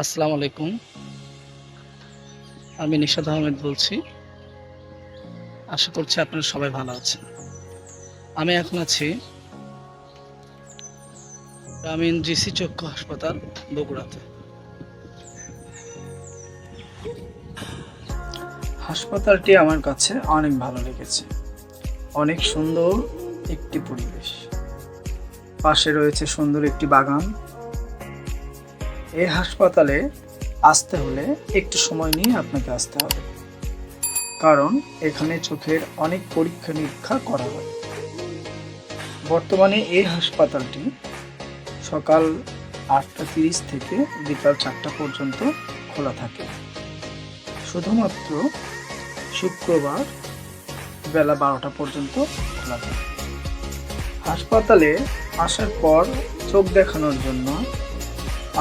আসসালামু আলাইকুম। আমি নিশাদ আহমেদ বলছি। আশা করছি আপনারা সবাই ভালো আছেন। আমি এখন আছি গ্রামীণ জিসি চক্ষু হাসপাতাল বগুড়াতে। হাসপাতালটি আমার কাছে অনেক ভালো লেগেছে। অনেক সুন্দর একটি পরিবেশ। পাশে রয়েছে সুন্দর একটি বাগান। এই হাসপাতালে আসতে হলে একটু সময় নিয়ে আপনাকে আসতে হবে। কারণ এখানে চোখের অনেক পরীক্ষা নিরীক্ষা করা হয়। বর্তমানে এই হাসপাতালটি সকাল আটটা তিরিশ থেকে বিকাল চারটা পর্যন্ত খোলা থাকে। শুধুমাত্র শুক্রবার বেলা বারোটা পর্যন্ত খোলা থাকে। হাসপাতালে আসার পর চোখ দেখানোর জন্য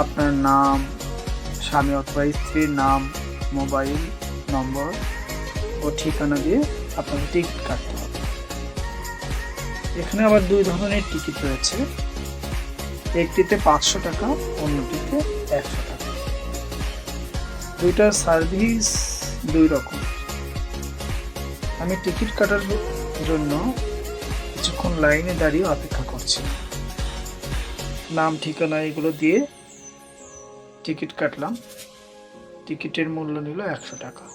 আপনার নাম, স্বামী অথবা স্ত্রীর নাম, মোবাইল নম্বর ও ঠিকানা দিয়ে আপনাকে টিকিট কাটতে হবে। এখানে আবার দুই ধরনের টিকিট রয়েছে। একটিতে পাঁচশো টাকা, অন্যটিতে একশো টাকা। দুইটার সার্ভিস দুই রকম। আমি টিকিট কাটার জন্য কিছুক্ষণ লাইনে দাঁড়িয়ে অপেক্ষা করছি। নাম, ঠিকানা এগুলো দিয়ে টিকিট কাটলাম। টিকিটের মূল্য নিল একশো টাকা।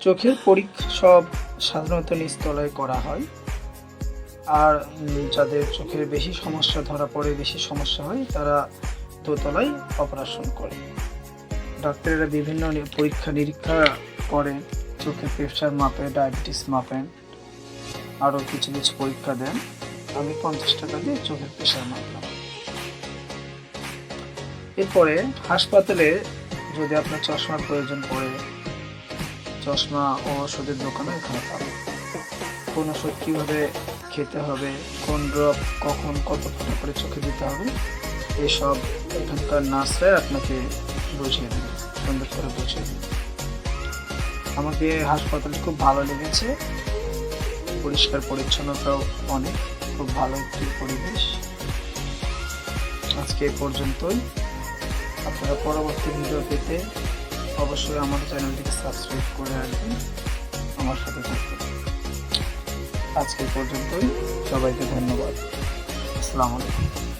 চোখের পরীক্ষা সব সাধারণত নিচতলায় করা হয়। আর যাদের চোখের বেশি সমস্যা ধরা পড়ে, বেশি সমস্যা হয়, তারা দোতলায় অপারেশন করে। ডাক্তারেরা বিভিন্ন পরীক্ষা নিরীক্ষা করে চোখের প্রেশার মাপে, ডায়াবেটিস মাপেন আরও কিছু কিছু পরীক্ষা দেন। আমি পঞ্চাশ টাকা দিয়ে চোখের প্রেশার মাপলাম এরপরে হাসপাতালে যদি আপনার চশমার প্রয়োজন পড়ে, চশমা ও ওষুধের দোকানে এখানে পাবেন। কোন ওষুধ কীভাবে খেতে হবে, কোন ড্রপ কখন কত করে চোখে দিতে হবে, এসব এখানকার নার্সরাই আপনাকে বুঝিয়ে দেবে, সুন্দর করে বুঝিয়ে দেবে। আমাকে হাসপাতাল খুব ভালো লেগেছে। পরিষ্কার পরিচ্ছন্নতাও অনেক, খুব ভালো একটি পরিবেশ। আজকে এ পর্যন্তই। আপনারা পরবর্তী ভিডিও পেতে অবশ্যই আমার চ্যানেলটিকে সাবস্ক্রাইব করে রাখবেন। আমার সাথে থাকবেন। আজকে পর্যন্তই। সবাইকে ধন্যবাদ। আসসালামু আলাইকুম।